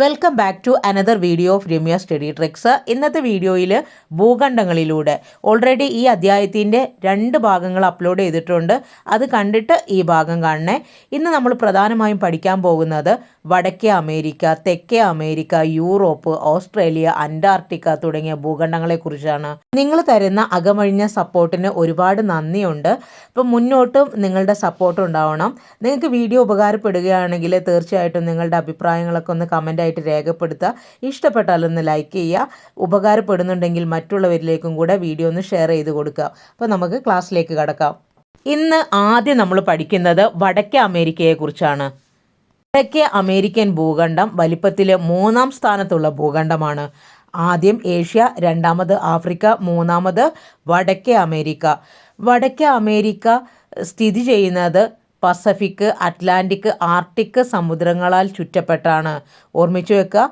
Welcome back to another video of Ramya study tricks ഇന്നത്തെ വീഡിയോയിൽ ഭൂഖണ്ഡങ്ങളിലൂടെ already ഈ അധ്യായത്തിന്റെ രണ്ട് ഭാഗങ്ങൾ അപ്ലോഡ് ചെയ്തിട്ടുണ്ട്. അത് കണ്ടിട്ട് ഈ ഭാഗം കാണണേ. ഇന്ന് നമ്മൾ പ്രധാനമായും പഠിക്കാൻ പോകുന്നത് വടക്കേ അമേരിക്ക തെക്കേ അമേരിക്ക യൂറോപ്പ് ഓസ്ട്രേലിയ അന്റാർട്ടിക്ക തുടങ്ങിയ ഭൂഖണ്ഡങ്ങളെക്കുറിച്ചാണ്. നിങ്ങൾ തരുന്ന അകമഴിഞ്ഞ സപ്പോർട്ടിന് ഒരുപാട് നന്ദിയുണ്ട്. ഇപ്പം മുന്നോട്ടും നിങ്ങളുടെ സപ്പോർട്ട് ഉണ്ടാവണം. നിങ്ങൾക്ക് വീഡിയോ ഉപകാരപ്പെടുകയാണെങ്കിൽ തീർച്ചയായിട്ടും നിങ്ങളുടെ അഭിപ്രായങ്ങളൊക്കെ ഒന്ന് കമന്റായിട്ട് രേഖപ്പെടുത്തുക. ഇഷ്ടപ്പെട്ടാലൊന്ന് ലൈക്ക് ചെയ്യുക. ഉപകാരപ്പെടുന്നുണ്ടെങ്കിൽ മറ്റുള്ളവരിലേക്കും കൂടെ വീഡിയോ ഒന്ന് ഷെയർ ചെയ്ത് കൊടുക്കുക. അപ്പോൾ നമുക്ക് ക്ലാസ്സിലേക്ക് കടക്കാം. ഇന്ന് ആദ്യം നമ്മൾ പഠിക്കുന്നത് വടക്കേ അമേരിക്കയെക്കുറിച്ചാണ്. വടക്കേ അമേരിക്കൻ ഭൂഖണ്ഡം വലിപ്പത്തിൽ മൂന്നാം സ്ഥാനത്തുള്ള ഭൂഖണ്ഡമാണ്. ആദ്യം ഏഷ്യ രണ്ടാമത് ആഫ്രിക്ക മൂന്നാമത് വടക്കേ അമേരിക്ക. വടക്കേ അമേരിക്ക സ്ഥിതി ചെയ്യുന്നത് പസഫിക് അറ്റ്ലാന്റിക് ആർട്ടിക് സമുദ്രങ്ങളാൽ ചുറ്റപ്പെട്ടാണ്. ഓർമ്മിച്ചു വെക്കുക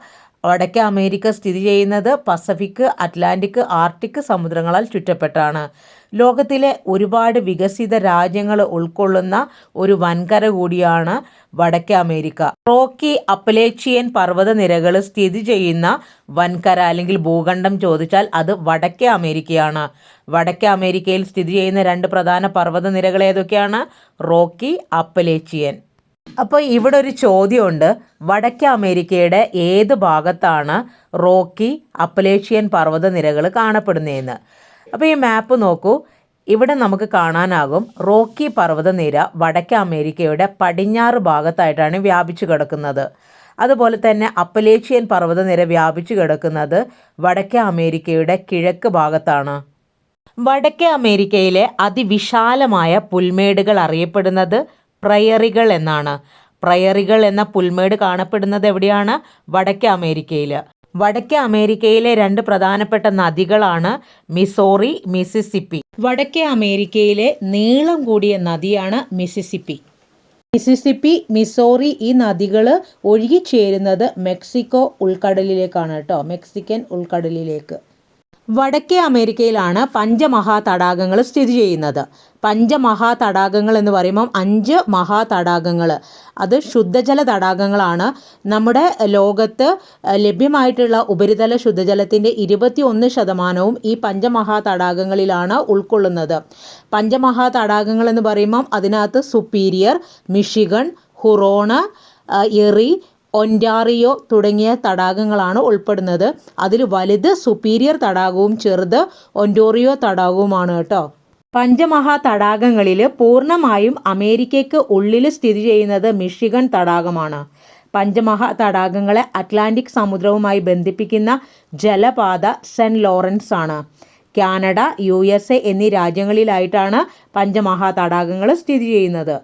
വടക്കേ അമേരിക്ക സ്ഥിതി ചെയ്യുന്നത് പസഫിക് അറ്റ്ലാന്റിക് ആർട്ടിക് സമുദ്രങ്ങളാൽ ചുറ്റപ്പെട്ടാണ്. ലോകത്തിലെ ഒരുപാട് വികസിത രാജ്യങ്ങൾ ഉൾക്കൊള്ളുന്ന ഒരു വൻകര കൂടിയാണ് വടക്കേ അമേരിക്ക. റോക്കി അപ്പലേച്ചിയൻ പർവതനിരകൾ സ്ഥിതി ചെയ്യുന്ന വൻകര അല്ലെങ്കിൽ ഭൂഖണ്ഡം ചോദിച്ചാൽ അത് വടക്കേ അമേരിക്കയാണ്. വടക്കേ അമേരിക്കയിൽ സ്ഥിതി ചെയ്യുന്ന രണ്ട് പ്രധാന പർവതനിരകൾ ഏതൊക്കെയാണ്? Rocky Appalachian. അപ്പോൾ ഇവിടെ ഒരു ചോദ്യമുണ്ട്. വടക്കേ അമേരിക്കയുടെ ഏത് ഭാഗത്താണ് റോക്കി അപ്പലേഷ്യൻ പർവതനിരകൾ കാണപ്പെടുന്നതെന്ന്? അപ്പോൾ ഈ മാപ്പ് നോക്കൂ. ഇവിടെ നമുക്ക് കാണാനാകും. റോക്കി പർവതനിര വടക്കേ അമേരിക്കയുടെ പടിഞ്ഞാറ് ഭാഗത്തായിട്ടാണ് വ്യാപിച്ചു കിടക്കുന്നത്. അതുപോലെ തന്നെ അപ്പലേഷ്യൻ പർവതനിര വ്യാപിച്ചു കിടക്കുന്നത് വടക്കേ അമേരിക്കയുടെ കിഴക്ക് ഭാഗത്താണ്. വടക്കേ അമേരിക്കയിലെ അതിവിശാലമായ പുൽമേടുകൾ അറിയപ്പെടുന്നത് പ്രയറികൾ എന്നാണ്. പ്രയറികൾ എന്ന പുൽമേട് കാണപ്പെടുന്നത് എവിടെയാണ്? വടക്കേ അമേരിക്കയിൽ വടക്കേ അമേരിക്കയിലെ രണ്ട് പ്രധാനപ്പെട്ട നദികളാണ് മിസോറി മിസിസിപ്പി വടക്കേ അമേരിക്കയിലെ നീളം കൂടിയ നദിയാണ് മിസിസിപ്പി മിസിസിപ്പി മിസോറി ഈ നദികൾ ഒഴുകിച്ചേരുന്നത് മെക്സിക്കോ ഉൾക്കടലിലേക്കാണ് കേട്ടോ. മെക്സിക്കൻ ഉൾക്കടലിലേക്ക്. വടക്കേ അമേരിക്കയിലാണ് പഞ്ചമഹാ തടാകങ്ങൾ സ്ഥിതി ചെയ്യുന്നത്. പഞ്ചമഹാ തടാകങ്ങൾ എന്ന് പറയുമ്പം അഞ്ച് മഹാ തടാകങ്ങൾ അത് ശുദ്ധജല തടാകങ്ങളാണ്. നമ്മുടെ ലോകത്ത് ലഭ്യമായിട്ടുള്ള ഉപരിതല ശുദ്ധജലത്തിന്റെ ഇരുപത്തി ഒന്ന് ശതമാനവും ഈ പഞ്ചമഹാ തടാകങ്ങളിലാണ് ഉൾക്കൊള്ളുന്നത്. പഞ്ചമഹാ തടാകങ്ങൾ എന്ന് പറയുമ്പം അതിനകത്ത് സുപ്പീരിയർ മിഷിഗൺ ഹുറോണ എറി ഒന്റാറിയോ തുടങ്ങിയ തടാകങ്ങളാണ് ഉൾപ്പെടുന്നത്. അതിൽ വലുത് സുപ്പീരിയർ തടാകവും ചെറുത് ഒന്റോറിയോ തടാകവുമാണ് കേട്ടോ. പഞ്ചമഹാ തടാകങ്ങളിൽ പൂർണമായും അമേരിക്കയ്ക്ക് ഉള്ളിൽ സ്ഥിതി ചെയ്യുന്നത് മിഷിഗൺ തടാകമാണ്. പഞ്ചമഹാ തടാകങ്ങളെ അറ്റ്ലാന്റിക് സമുദ്രവുമായി ബന്ധിപ്പിക്കുന്ന ജലപാത സെന്റ് ലോറൻസ് ആണ്. കാനഡ യു എസ് എ എന്നീ രാജ്യങ്ങളിലായിട്ടാണ് പഞ്ചമഹാ തടാകങ്ങൾ സ്ഥിതി ചെയ്യുന്നത്.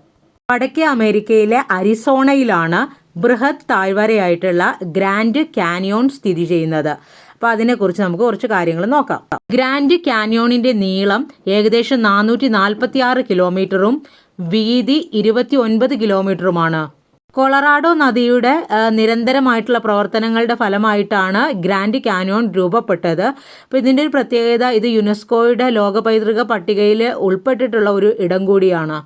വടക്കേ അമേരിക്കയിലെ അരിസോണയിലാണ് ബൃഹത് താഴ്വരയായിട്ടുള്ള ഗ്രാൻഡ് കാനിയോൺ സ്ഥിതി ചെയ്യുന്നത്. അപ്പോൾ അതിനെക്കുറിച്ച് നമുക്ക് കുറച്ച് കാര്യങ്ങൾ നോക്കാം. ഗ്രാൻഡ് കാന്യോണിന്റെ നീളം ഏകദേശം നാനൂറ്റി നാൽപ്പത്തി ആറ് കിലോമീറ്ററും വീതി ഇരുപത്തി ഒൻപത് കിലോമീറ്ററുമാണ്. കൊളറാഡോ നദിയുടെ നിരന്തരമായിട്ടുള്ള പ്രവർത്തനങ്ങളുടെ ഫലമായിട്ടാണ് ഗ്രാൻഡ് കാന്യോൺ രൂപപ്പെട്ടത്. അപ്പോൾ ഇതിന്റെ ഒരു പ്രത്യേകത ഇത് യുനെസ്കോയുടെ ലോക പൈതൃക പട്ടികയിൽ ഉൾപ്പെട്ടിട്ടുള്ള ഒരു ഇടം കൂടിയാണ്.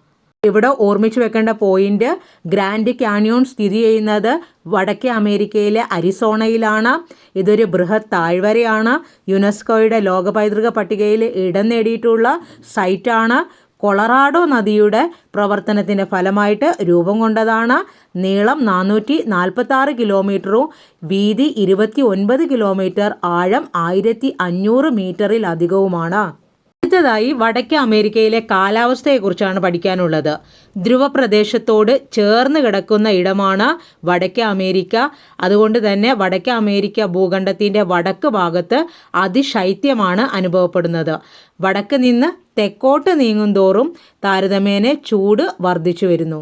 ഇവിടെ ഓർമ്മിച്ചു വെക്കേണ്ട പോയിന്റ് ഗ്രാൻഡ് കാനിയോൺ സ്ഥിതി ചെയ്യുന്നത് വടക്കേ അമേരിക്കയിലെ അരിസോണയിലാണ്. ഇതൊരു ബൃഹത് താഴ്വരയാണ്. യുനെസ്കോയുടെ ലോക പൈതൃക പട്ടികയിൽ ഇടം നേടിയിട്ടുള്ള സൈറ്റാണ്. കൊളറാഡോ നദിയുടെ പ്രവർത്തനത്തിന്റെ ഫലമായിട്ട് രൂപം കൊണ്ടതാണ്. നീളം നാനൂറ്റി നാൽപ്പത്തി ആറ് കിലോമീറ്ററും വീതി ഇരുപത്തി ഒൻപത് കിലോമീറ്റർ ആഴം ആയിരത്തി അഞ്ഞൂറ് മീറ്ററിലധികവുമാണ്. അടുത്തതായി വടക്കേ അമേരിക്കയിലെ കാലാവസ്ഥയെക്കുറിച്ചാണ് പഠിക്കാനുള്ളത്. ധ്രുവപ്രദേശത്തോട് ചേർന്ന് കിടക്കുന്ന ഇടമാണ് വടക്കേ അമേരിക്ക. അതുകൊണ്ട് തന്നെ വടക്കേ അമേരിക്ക ഭൂഖണ്ഡത്തിന്റെ വടക്ക് ഭാഗത്ത് അതിശൈത്യമാണ് അനുഭവപ്പെടുന്നത്. വടക്ക് നിന്ന് തെക്കോട്ട് നീങ്ങുന്തോറും താരതമ്യേന ചൂട് വർദ്ധിച്ചു വരുന്നു.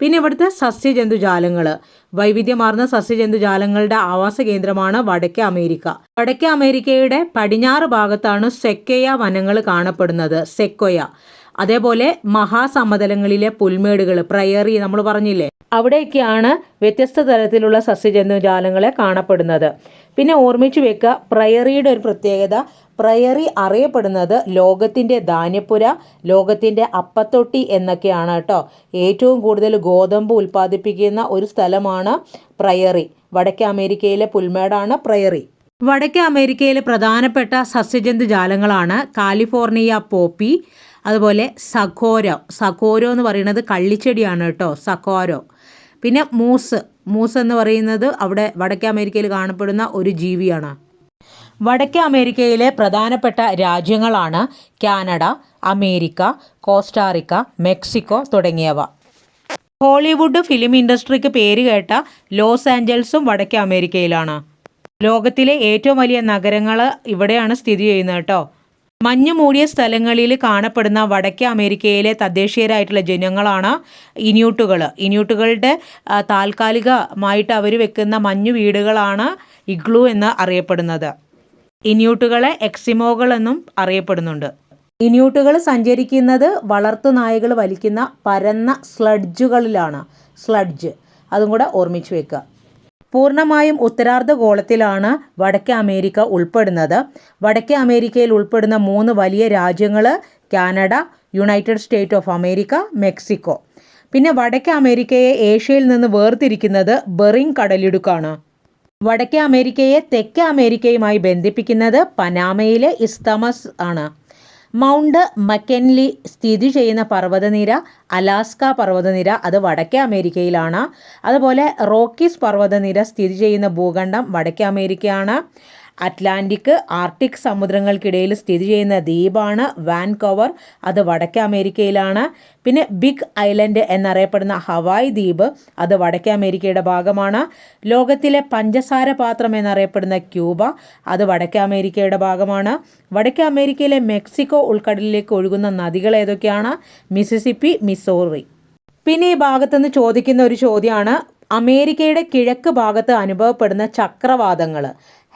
പിന്നെ ഇവിടുത്തെ സസ്യജന്തുജാലങ്ങൾ വൈവിധ്യമാർന്ന സസ്യജന്തുജാലങ്ങളുടെ ആവാസ കേന്ദ്രമാണ് വടക്കേ അമേരിക്ക. വടക്കേ അമേരിക്കയുടെ പടിഞ്ഞാറ് ഭാഗത്താണ് സെക്കോയ വനങ്ങൾ കാണപ്പെടുന്നത് സെക്കോയ. അതേപോലെ മഹാസമതലങ്ങളിലെ പുൽമേടുകൾ പ്രയറി നമ്മൾ പറഞ്ഞില്ലേ? അവിടെയൊക്കെയാണ് വ്യത്യസ്ത തരത്തിലുള്ള സസ്യജന്തുജാലങ്ങളെ കാണപ്പെടുന്നത്. പിന്നെ ഓർമ്മിച്ചു വെക്കുക പ്രയറിയുടെ ഒരു പ്രത്യേകത പ്രയറി അറിയപ്പെടുന്നത് ലോകത്തിന്റെ ധാന്യപ്പുര ലോകത്തിന്റെ അപ്പത്തൊട്ടി എന്നൊക്കെയാണ് കേട്ടോ. ഏറ്റവും കൂടുതൽ ഗോതമ്പ് ഉൽപ്പാദിപ്പിക്കുന്ന ഒരു സ്ഥലമാണ് പ്രയറി. വടക്കേ അമേരിക്കയിലെ പുൽമേടാണ് പ്രയറി. വടക്കേ അമേരിക്കയിലെ പ്രധാനപ്പെട്ട സസ്യജന്തു ജാലങ്ങളാണ് കാലിഫോർണിയ പോപ്പി അതുപോലെ സഖോരോ. സഖോരോ എന്ന് പറയുന്നത് കള്ളിച്ചെടിയാണ് കേട്ടോ സഖോരോ. പിന്നെ മൂസ്. മൂസ് എന്ന് പറയുന്നത് അവിടെ വടക്കേ അമേരിക്കയിൽ കാണപ്പെടുന്ന ഒരു ജീവിയാണ്. വടക്കേ അമേരിക്കയിലെ പ്രധാനപ്പെട്ട രാജ്യങ്ങളാണ് Canada America Costa Rica Mexico തുടങ്ങിയവ. ഹോളിവുഡ് ഫിലിം ഇൻഡസ്ട്രിക്ക് പേര് കേട്ട ലോസ് ആഞ്ചൽസും വടക്കേ അമേരിക്കയിലാണ്. ലോകത്തിലെ ഏറ്റവും വലിയ നഗരങ്ങൾ ഇവിടെയാണ് സ്ഥിതി ചെയ്യുന്നത് കേട്ടോ. മഞ്ഞ് മൂടിയ സ്ഥലങ്ങളിൽ കാണപ്പെടുന്ന വടക്കേ അമേരിക്കയിലെ തദ്ദേശീയരായിട്ടുള്ള ജനങ്ങളാണ് ഇനിയൂട്ടുകൾ ഇനിയൂട്ടുകളുടെ താൽക്കാലികമായിട്ട് അവർ വെക്കുന്ന മഞ്ഞു വീടുകളാണ് ഇഗ്ലു എന്ന് അറിയപ്പെടുന്നത്. ഇന്യൂട്ടുകളെ എക്സിമോകൾ എന്നും അറിയപ്പെടുന്നുണ്ട്. ഇനിയൂട്ടുകൾ സഞ്ചരിക്കുന്നത് വളർത്തു നായകൾ വലിക്കുന്ന പരന്ന സ്ലഡ്ജുകളിലാണ്. സ്ലഡ്ജ്. അതും കൂടെ ഓർമ്മിച്ചു വെക്കുക പൂർണമായും ഉത്തരാർദ്ധ ഗോളത്തിലാണ് വടക്കേ അമേരിക്ക ഉൾപ്പെടുന്നത്. വടക്കേ അമേരിക്കയിൽ ഉൾപ്പെടുന്ന മൂന്ന് വലിയ രാജ്യങ്ങൾ Canada United State of America Mexico. പിന്നെ വടക്കേ അമേരിക്കയെ ഏഷ്യയിൽ നിന്ന് വേർതിരിക്കുന്നത് ബെറിങ് കടലിടുക്കാണ്. വടക്കേ അമേരിക്കയെ തെക്കേ അമേരിക്കയുമായി ബന്ധിപ്പിക്കുന്നത് പനാമയിലെ ഇസ്തമസ് ആണ്. മൗണ്ട് മക്കൻലി സ്ഥിതി ചെയ്യുന്ന പർവതനിര അലാസ്ക പർവതനിര അത് വടക്കേ അമേരിക്കയിലാണ്. അതുപോലെ റോക്കീസ് പർവതനിര സ്ഥിതി ചെയ്യുന്ന ഭൂഖണ്ഡം വടക്കേ അമേരിക്കയാണ്. അറ്റ്ലാന്റിക് ആർട്ടിക് സമുദ്രങ്ങൾക്കിടയിൽ സ്ഥിതി ചെയ്യുന്ന ദ്വീപാണ് വാൻകോവർ. അത് വടക്കേ അമേരിക്കയിലാണ്. പിന്നെ ബിഗ് ഐലൻഡ് എന്നറിയപ്പെടുന്ന ഹവായ് ദ്വീപ് അത് വടക്കേ അമേരിക്കയുടെ ഭാഗമാണ്. ലോകത്തിലെ പഞ്ചസാര പാത്രം എന്നറിയപ്പെടുന്ന ക്യൂബ അത് വടക്കേ അമേരിക്കയുടെ ഭാഗമാണ്. വടക്കേ അമേരിക്കയിലെ മെക്സിക്കോ ഉൾക്കടലിലേക്ക് ഒഴുകുന്ന നദികൾ ഏതൊക്കെയാണ്? Mississippi Missouri. പിന്നെ ഈ ഭാഗത്തുനിന്ന് ചോദിക്കുന്ന ഒരു ചോദ്യമാണ് അമേരിക്കയുടെ കിഴക്ക് ഭാഗത്ത് അനുഭവപ്പെടുന്ന ചക്രവാതങ്ങൾ.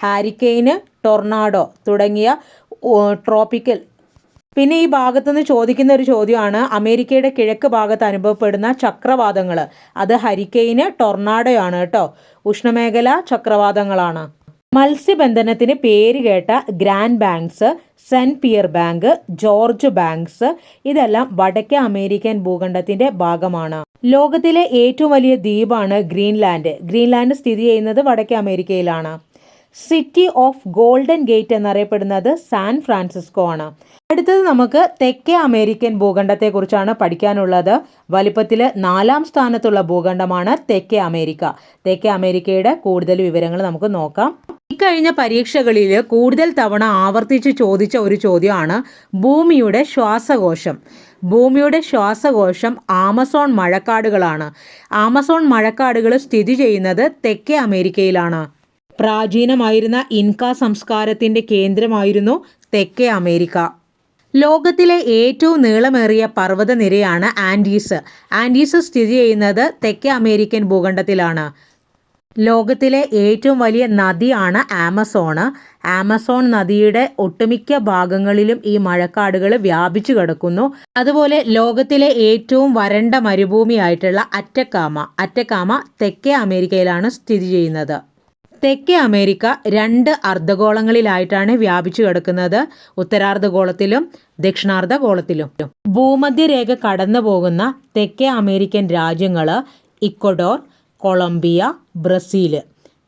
ഹാരിക്കെയിന് ടൊർണാഡോ തുടങ്ങിയ ട്രോപ്പിക്കൽ. പിന്നെ ഈ ഭാഗത്തുനിന്ന് ചോദിക്കുന്ന ഒരു ചോദ്യമാണ് അമേരിക്കയുടെ കിഴക്ക് ഭാഗത്ത് അനുഭവപ്പെടുന്ന ചക്രവാതങ്ങൾ അത് ഹരിക്കെയിന് ടൊർണാഡോയാണ് കേട്ടോ. ഉഷ്ണമേഖല ചക്രവാതങ്ങളാണ്. മത്സ്യബന്ധനത്തിന് പേര് കേട്ട Grand Banks Saint Pierre Bank George Banks ഇതെല്ലാം വടക്കേ അമേരിക്കൻ ഭൂഖണ്ഡത്തിന്റെ ഭാഗമാണ്. ലോകത്തിലെ ഏറ്റവും വലിയ ദ്വീപാണ് ഗ്രീൻലാൻഡ്. ഗ്രീൻലാൻഡ് സ്ഥിതി ചെയ്യുന്നത് വടക്കേ അമേരിക്കയിലാണ്. സിറ്റി ഓഫ് ഗോൾഡൻ ഗേറ്റ് എന്നറിയപ്പെടുന്നത് സാൻ ഫ്രാൻസിസ്കോ ആണ്. അടുത്തത് നമുക്ക് തെക്കേ അമേരിക്കൻ ഭൂഖണ്ഡത്തെക്കുറിച്ചാണ് പഠിക്കാനുള്ളത്. വലിപ്പത്തിൽ നാലാം സ്ഥാനത്തുള്ള ഭൂഖണ്ഡമാണ് തെക്കേ അമേരിക്ക. തെക്കേ അമേരിക്കയുടെ കൂടുതൽ വിവരങ്ങൾ നമുക്ക് നോക്കാം. ഇക്കഴിഞ്ഞ പരീക്ഷകളിൽ കൂടുതൽ തവണ ആവർത്തിച്ച് ചോദിച്ച ഒരു ചോദ്യമാണ് ഭൂമിയുടെ ശ്വാസകോശം. ഭൂമിയുടെ ശ്വാസകോശം ആമസോൺ മഴക്കാടുകളാണ്. ആമസോൺ മഴക്കാടുകൾ സ്ഥിതി ചെയ്യുന്നത് തെക്കേ അമേരിക്കയിലാണ്. പ്രാചീനമായിരുന്ന ഇൻക സംസ്കാരത്തിന്റെ കേന്ദ്രമായിരുന്നു തെക്കേ അമേരിക്ക. ലോകത്തിലെ ഏറ്റവും നീളമേറിയ പർവതനിരയാണ് ആൻഡീസ്. ആൻഡീസ് സ്ഥിതി ചെയ്യുന്നത് തെക്കേ അമേരിക്കൻ ഭൂഖണ്ഡത്തിലാണ്. ലോകത്തിലെ ഏറ്റവും വലിയ നദിയാണ് ആമസോണ് ആമസോൺ. നദിയുടെ ഒട്ടുമിക്ക ഭാഗങ്ങളിലും ഈ മഴക്കാടുകൾ വ്യാപിച്ചു കിടക്കുന്നു. അതുപോലെ ലോകത്തിലെ ഏറ്റവും വരണ്ട മരുഭൂമിയായിട്ടുള്ള അറ്റക്കാമ അറ്റക്കാമ തെക്കേ അമേരിക്കയിലാണ് സ്ഥിതി ചെയ്യുന്നത്. തെക്കേ അമേരിക്ക രണ്ട് അർദ്ധഗോളങ്ങളിലായിട്ടാണ് വ്യാപിച്ചു കിടക്കുന്നത്. ഉത്തരാർദ്ധഗോളത്തിലും ദക്ഷിണാർദ്ധഗോളത്തിലും. ഭൂമധ്യരേഖ കടന്നു പോകുന്ന തെക്കേ അമേരിക്കൻ രാജ്യങ്ങൾ ഇക്വഡോർ കൊളംബിയ ബ്രസീൽ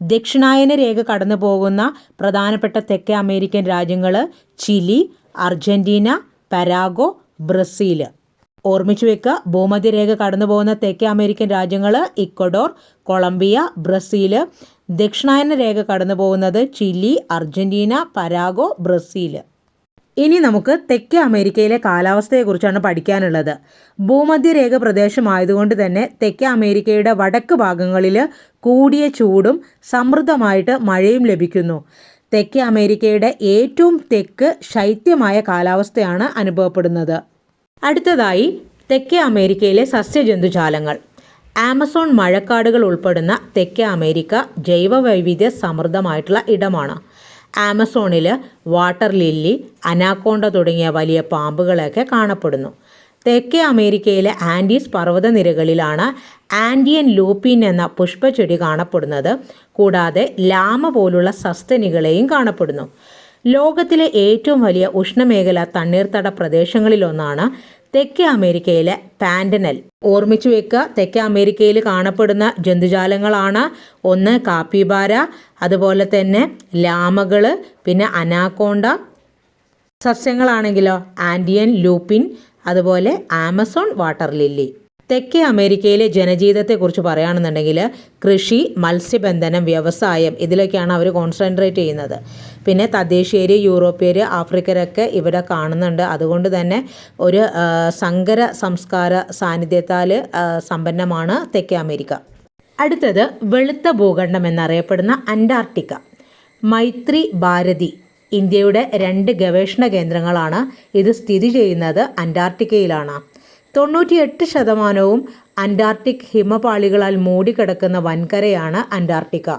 ദക്ഷിണായന രേഖ കടന്നു പോകുന്ന പ്രധാനപ്പെട്ട തെക്കേ അമേരിക്കൻ രാജ്യങ്ങൾ ചിലി അർജന്റീന പരാഗോ ബ്രസീൽ ഓർമ്മിച്ചു വെക്കുക ഭൂമധ്യരേഖ കടന്നു പോകുന്ന തെക്കേ അമേരിക്കൻ രാജ്യങ്ങൾ ഇക്വഡോർ കൊളംബിയ ബ്രസീൽ ദക്ഷിണായന രേഖ കടന്നു പോകുന്നത് ചിലി അർജന്റീന പരാഗോ ബ്രസീൽ. ഇനി നമുക്ക് തെക്കേ അമേരിക്കയിലെ കാലാവസ്ഥയെക്കുറിച്ചാണ് പഠിക്കാനുള്ളത്. ഭൂമധ്യരേഖ പ്രദേശമായതുകൊണ്ട് തന്നെ തെക്കേ അമേരിക്കയുടെ വടക്ക് ഭാഗങ്ങളിൽ കൂടിയ ചൂടും സമൃദ്ധമായിട്ട് മഴയും ലഭിക്കുന്നു. തെക്കേ അമേരിക്കയുടെ ഏറ്റവും തെക്ക് ശൈത്യമായ കാലാവസ്ഥയാണ് അനുഭവപ്പെടുന്നത്. അടുത്തതായി തെക്കേ അമേരിക്കയിലെ സസ്യജന്തുജാലങ്ങൾ. ആമസോൺ മഴക്കാടുകൾ ഉൾപ്പെടുന്ന തെക്കേ അമേരിക്ക ജൈവവൈവിധ്യ സമൃദ്ധമായിട്ടുള്ള ഇടമാണ്. ആമസോണിൽ വാട്ടർ ലില്ലി അനാക്കോണ്ട തുടങ്ങിയ വലിയ പാമ്പുകളൊക്കെ കാണപ്പെടുന്നു. തെക്കേ അമേരിക്കയിലെ ആൻഡീസ് പർവതനിരകളിലാണ് ആൻഡിയൻ ലൂപ്പിൻ എന്ന പുഷ്പച്ചെടി കാണപ്പെടുന്നത്. കൂടാതെ ലാമ പോലുള്ള സസ്തനികളെയും കാണപ്പെടുന്നു. ലോകത്തിലെ ഏറ്റവും വലിയ ഉഷ്ണമേഖല തണ്ണീർത്തട പ്രദേശങ്ങളിലൊന്നാണ് തെക്കേ അമേരിക്കയിലെ പാൻഡനൽ. ഓർമ്മിച്ചു വെക്കുക തെക്കേ അമേരിക്കയിൽ കാണപ്പെടുന്ന ജന്തുജാലങ്ങളാണ് ഒന്ന് കാപ്പിബാര അതുപോലെ തന്നെ ലാമകൾ പിന്നെ അനാക്കോണ്ട. സസ്യങ്ങളാണെങ്കിലോ ആൻഡിയൻ ലൂപ്പിൻ അതുപോലെ ആമസോൺ വാട്ടർ ലില്ലി. തെക്കേ അമേരിക്കയിലെ ജനജീവിതത്തെക്കുറിച്ച് പറയുകയാണെന്നുണ്ടെങ്കിൽ കൃഷി മത്സ്യബന്ധനം വ്യവസായം ഇതിലൊക്കെയാണ് അവർ കോൺസെൻട്രേറ്റ് ചെയ്യുന്നത്. പിന്നെ തദ്ദേശീയർ യൂറോപ്യർ ആഫ്രിക്കരൊക്കെ ഇവിടെ കാണുന്നുണ്ട്. അതുകൊണ്ട് തന്നെ ഒരു സങ്കര സംസ്കാര സാന്നിധ്യത്താൽ സമ്പന്നമാണ് തെക്കേ അമേരിക്ക. അടുത്തത് വെളുത്ത ഭൂഖണ്ഡം എന്നറിയപ്പെടുന്ന അന്റാർട്ടിക്ക. മൈത്രി ഭാരതി ഇന്ത്യയുടെ രണ്ട് ഗവേഷണ കേന്ദ്രങ്ങളാണ് ഇത് സ്ഥിതി ചെയ്യുന്നത് അന്റാർട്ടിക്കയിലാണ്. തൊണ്ണൂറ്റിയെട്ട് ശതമാനവും അന്റാർട്ടിക് ഹിമപാളികളാൽ മൂടിക്കിടക്കുന്ന വൻകരയാണ് അന്റാർട്ടിക്ക.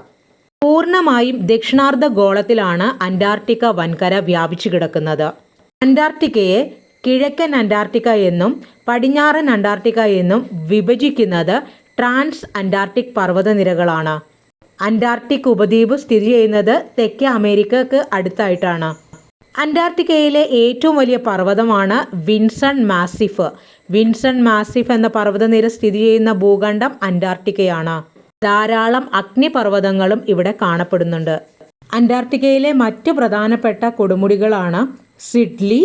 പൂർണമായും ദക്ഷിണാർദ്ധ ഗോളത്തിലാണ് അന്റാർട്ടിക്ക വൻകര വ്യാപിച്ചു കിടക്കുന്നത്. അന്റാർട്ടിക്കയെ കിഴക്കൻ അന്റാർട്ടിക്ക എന്നും പടിഞ്ഞാറൻ അന്റാർട്ടിക്ക എന്നും വിഭജിക്കുന്നത് ട്രാൻസ് അന്റാർട്ടിക് പർവതനിരകളാണ്. അന്റാർട്ടിക് ഉപദ്വീപ് സ്ഥിതി ചെയ്യുന്നത് തെക്കേ അമേരിക്കക്ക് അടുത്തായിട്ടാണ്. അന്റാർട്ടിക്കയിലെ ഏറ്റവും വലിയ പർവതമാണ് വിൻസൺ മാസിഫ്. വിൻസൺ മാസിഫ് എന്ന പർവതനിര സ്ഥിതി ചെയ്യുന്ന ഭൂഖണ്ഡം അന്റാർട്ടിക്കയാണ്. ധാരാളം അഗ്നിപർവതങ്ങളും ഇവിടെ കാണപ്പെടുന്നുണ്ട്. അന്റാർട്ടിക്കയിലെ മറ്റ് പ്രധാനപ്പെട്ട കൊടുമുടികളാണ് സിഡ്ലി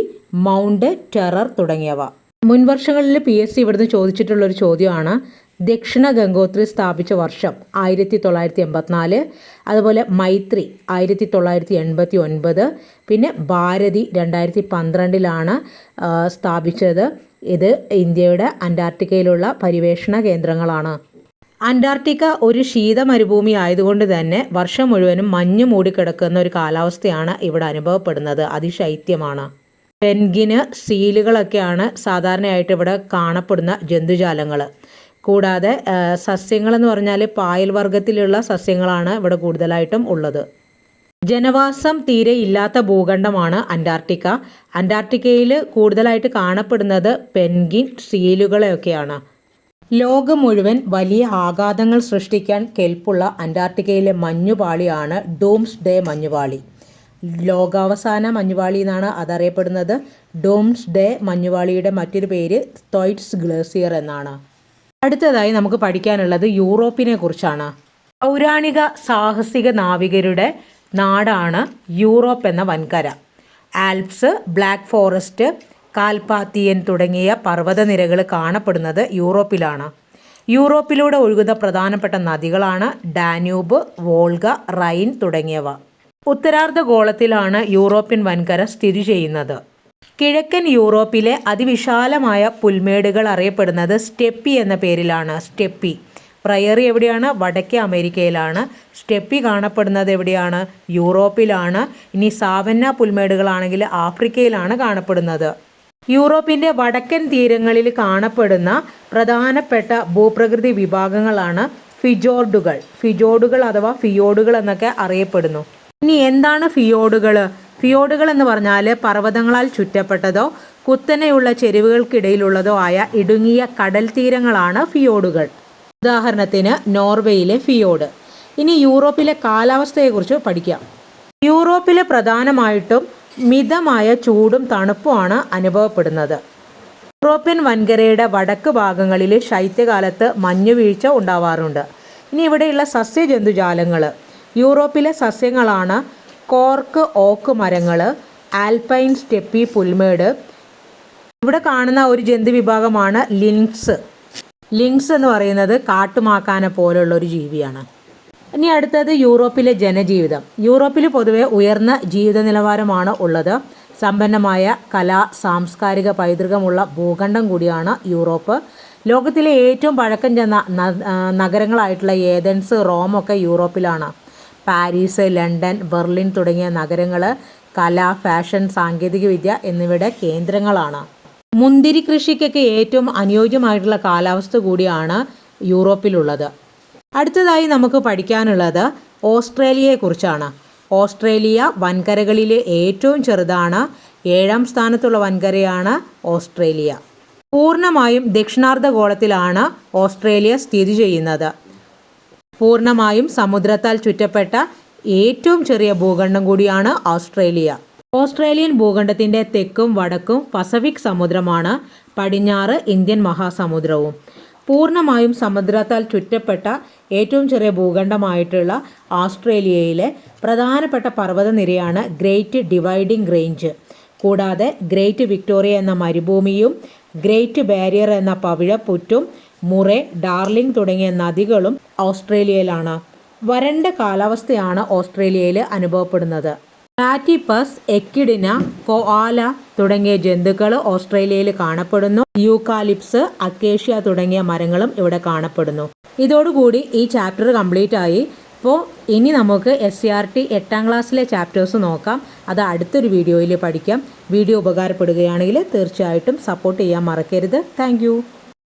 മൗണ്ട് ടെറർ തുടങ്ങിയവ. മുൻവർഷങ്ങളിൽ പി എസ് സി ഇവിടുന്ന് ചോദിച്ചിട്ടുള്ളൊരു ചോദ്യമാണ് ദക്ഷിണ ഗംഗോത്രി സ്ഥാപിച്ച വർഷം ആയിരത്തി തൊള്ളായിരത്തി എൺപത്തിനാല് അതുപോലെ മൈത്രി ആയിരത്തി തൊള്ളായിരത്തി എൺപത്തി ഒൻപത് പിന്നെ ഭാരതി രണ്ടായിരത്തി പന്ത്രണ്ടിലാണ് സ്ഥാപിച്ചത്. ഇത് ഇന്ത്യയുടെ അന്റാർട്ടിക്കയിലുള്ള പരിവേഷണ കേന്ദ്രങ്ങളാണ്. അന്റാർട്ടിക്ക ഒരു ശീത മരുഭൂമി ആയതുകൊണ്ട് തന്നെ വർഷം മുഴുവനും മഞ്ഞ് മൂടിക്കിടക്കുന്ന ഒരു കാലാവസ്ഥയാണ് ഇവിടെ അനുഭവപ്പെടുന്നത്. അതിശൈത്യമാണ്. പെൻഗിന് സീലുകളൊക്കെയാണ് സാധാരണയായിട്ട് ഇവിടെ കാണപ്പെടുന്ന ജന്തുജാലങ്ങൾ കൂടാതെ സസ്യങ്ങളെന്ന് പറഞ്ഞാൽ പായൽ വർഗത്തിലുള്ള സസ്യങ്ങളാണ് ഇവിടെ കൂടുതലായിട്ടും ഉള്ളത്. ജനവാസം തീരെ ഇല്ലാത്ത ഭൂഖണ്ഡമാണ് അന്റാർട്ടിക്ക. അന്റാർട്ടിക്കയിൽ കൂടുതലായിട്ട് കാണപ്പെടുന്നത് പെൻഗിൻ സീലുകളെയൊക്കെയാണ്. ലോകം മുഴുവൻ വലിയ ആഘാതങ്ങൾ സൃഷ്ടിക്കാൻ കെൽപ്പുള്ള അന്റാർട്ടിക്കയിലെ മഞ്ഞുപാളിയാണ് ഡോംസ് ഡേ മഞ്ഞുപാളി. ലോകാവസാന മഞ്ഞുപാളി എന്നാണ് അതറിയപ്പെടുന്നത്. ഡോംസ് ഡേ മഞ്ഞുപാളിയുടെ മറ്റൊരു പേര് തോയ്റ്റ്സ് ഗ്ലേസിയർ എന്നാണ്. അടുത്തതായി നമുക്ക് പഠിക്കാനുള്ളത് യൂറോപ്പിനെ കുറിച്ചാണ്. പൗരാണിക സാഹസിക നാവികരുടെ നാടാണ് യൂറോപ്പ് എന്ന വൻകര. ആൽപ്സ് ബ്ലാക്ക് ഫോറസ്റ്റ് കാൽപാത്തിയൻ തുടങ്ങിയ പർവതനിരകൾ കാണപ്പെടുന്നത് യൂറോപ്പിലാണ്. യൂറോപ്പിലൂടെ ഒഴുകുന്ന പ്രധാനപ്പെട്ട നദികളാണ് ഡാന്യൂബ് വോൾഗ റൈൻ തുടങ്ങിയവ. ഉത്തരാർദ്ധ ഗോളത്തിലാണ് യൂറോപ്യൻ വൻകര സ്ഥിതി ചെയ്യുന്നത്. കിഴക്കൻ യൂറോപ്പിലെ അതിവിശാലമായ പുൽമേടുകൾ അറിയപ്പെടുന്നത് സ്റ്റെപ്പി എന്ന പേരിലാണ്. സ്റ്റെപ്പി. പ്രയറി എവിടെയാണ്? വടക്കേ അമേരിക്കയിലാണ്. സ്റ്റെപ്പി കാണപ്പെടുന്നത് എവിടെയാണ്? യൂറോപ്പിലാണ്. ഇനി സാവന്ന പുൽമേടുകളാണെങ്കിൽ ആഫ്രിക്കയിലാണ് കാണപ്പെടുന്നത്. യൂറോപ്പിന്റെ വടക്കൻ തീരങ്ങളിൽ കാണപ്പെടുന്ന പ്രധാനപ്പെട്ട ഭൂപ്രകൃതി വിഭാഗങ്ങളാണ് ഫിജോർഡുകൾ. ഫിജോർഡുകൾ അഥവാ ഫിയോഡുകൾ എന്നൊക്കെ അറിയപ്പെടുന്നു. ഇനി എന്താണ് ഫിയോഡുകൾ? ഫിയോഡുകൾ എന്ന് പറഞ്ഞാൽ പർവതങ്ങളാൽ ചുറ്റപ്പെട്ടതോ കുത്തനെയുള്ള ചെരുവുകൾക്കിടയിലുള്ളതോ ആയ ഇടുങ്ങിയ കടൽ തീരങ്ങളാണ് ഫിയോഡുകൾ. ഉദാഹരണത്തിന് നോർവേയിലെ ഫിയോഡ്. ഇനി യൂറോപ്പിലെ കാലാവസ്ഥയെക്കുറിച്ച് പഠിക്കാം. യൂറോപ്പിൽ പ്രധാനമായിട്ടും മിതമായ ചൂടും തണുപ്പുമാണ് അനുഭവപ്പെടുന്നത്. യൂറോപ്യൻ വൻകരയുടെ വടക്ക് ഭാഗങ്ങളിൽ ശൈത്യകാലത്ത് മഞ്ഞുവീഴ്ച ഉണ്ടാവാറുണ്ട്. ഇനി ഇവിടെയുള്ള സസ്യജന്തുജാലങ്ങൾ യൂറോപ്പിലെ സസ്യങ്ങളാണ് കോർക്ക് ഓക്ക് മരങ്ങൾ ആൽപൈൻ സ്റ്റെപ്പി പുൽമേട്. ഇവിടെ കാണുന്ന ഒരു ജന്തു വിഭാഗമാണ് ലിങ്സ് ലിങ്സ് എന്ന് പറയുന്നത് കാട്ടുമാക്കാനെ പോലുള്ള ഒരു ജീവിയാണ്. ഇനി അടുത്തത് യൂറോപ്പിലെ ജനജീവിതം. യൂറോപ്പിൽ പൊതുവെ ഉയർന്ന ജീവിത നിലവാരമാണ് ഉള്ളത്. സമ്പന്നമായ കലാ സാംസ്കാരിക പൈതൃകമുള്ള ഭൂഖണ്ഡം കൂടിയാണ് യൂറോപ്പ്. ലോകത്തിലെ ഏറ്റവും പഴക്കം ചെന്ന നഗരങ്ങളായിട്ടുള്ള ഏതൻസ് റോമൊക്കെ യൂറോപ്പിലാണ്. പാരീസ് ലണ്ടൻ ബെർലിൻ തുടങ്ങിയ നഗരങ്ങൾ കല ഫാഷൻ സാങ്കേതികവിദ്യ എന്നിവയുടെ കേന്ദ്രങ്ങളാണ്. മുന്തിരി കൃഷിക്കൊക്കെ ഏറ്റവും അനുയോജ്യമായിട്ടുള്ള കാലാവസ്ഥ കൂടിയാണ് യൂറോപ്പിലുള്ളത്. അടുത്തതായി നമുക്ക് പഠിക്കാനുള്ളത് ഓസ്ട്രേലിയയെക്കുറിച്ചാണ്. ഓസ്ട്രേലിയ വൻകരകളിലെ ഏറ്റവും ചെറുതാണ്. ഏഴാം സ്ഥാനത്തുള്ള വൻകരയാണ് ഓസ്ട്രേലിയ. പൂർണമായും ദക്ഷിണാർദ്ധ ഗോളത്തിലാണ് ഓസ്ട്രേലിയ സ്ഥിതി ചെയ്യുന്നത്. പൂർണമായും സമുദ്രത്താൽ ചുറ്റപ്പെട്ട ഏറ്റവും ചെറിയ ഭൂഖണ്ഡം കൂടിയാണ് ഓസ്ട്രേലിയ. ഓസ്ട്രേലിയൻ ഭൂഖണ്ഡത്തിന്റെ തെക്കും വടക്കും പസഫിക് സമുദ്രമാണ് പടിഞ്ഞാറ് ഇന്ത്യൻ മഹാസമുദ്രവും. പൂർണമായും സമുദ്രത്താൽ ചുറ്റപ്പെട്ട ഏറ്റവും ചെറിയ ഭൂഖണ്ഡമായിട്ടുള്ള ഓസ്ട്രേലിയയിലെ പ്രധാനപ്പെട്ട പർവതനിരയാണ് ഗ്രേറ്റ് ഡിവൈഡിംഗ് റേഞ്ച്. കൂടാതെ ഗ്രേറ്റ് വിക്ടോറിയ എന്ന മരുഭൂമിയും ഗ്രേറ്റ് ബാരിയർ എന്ന പവിഴപ്പുറ്റും മുറെ ഡാർലിംഗ് തുടങ്ങിയ നദികളും ഓസ്ട്രേലിയയിലാണ്. വരണ്ട കാലാവസ്ഥയാണ് ഓസ്ട്രേലിയയിൽ അനുഭവപ്പെടുന്നത്. പ്ലാറ്റിപ്പസ് എക്കിഡിന കോആല തുടങ്ങിയ ജന്തുക്കൾ ഓസ്ട്രേലിയയിൽ കാണപ്പെടുന്നു. യൂക്കാലിപ്സ് അക്കേഷ്യ തുടങ്ങിയ മരങ്ങളും ഇവിടെ കാണപ്പെടുന്നു. ഇതോടുകൂടി ഈ ചാപ്റ്റർ കംപ്ലീറ്റ് ആയി അപ്പോൾ ഇനി നമുക്ക് എസ് സി ആർ ടി എട്ടാം ക്ലാസ്സിലെ ചാപ്റ്റേഴ്സ് നോക്കാം. അത് അടുത്തൊരു വീഡിയോയിൽ പഠിക്കാം. വീഡിയോ ഉപകാരപ്പെടുകയാണെങ്കിൽ തീർച്ചയായിട്ടും സപ്പോർട്ട് ചെയ്യാൻ മറക്കരുത്. താങ്ക്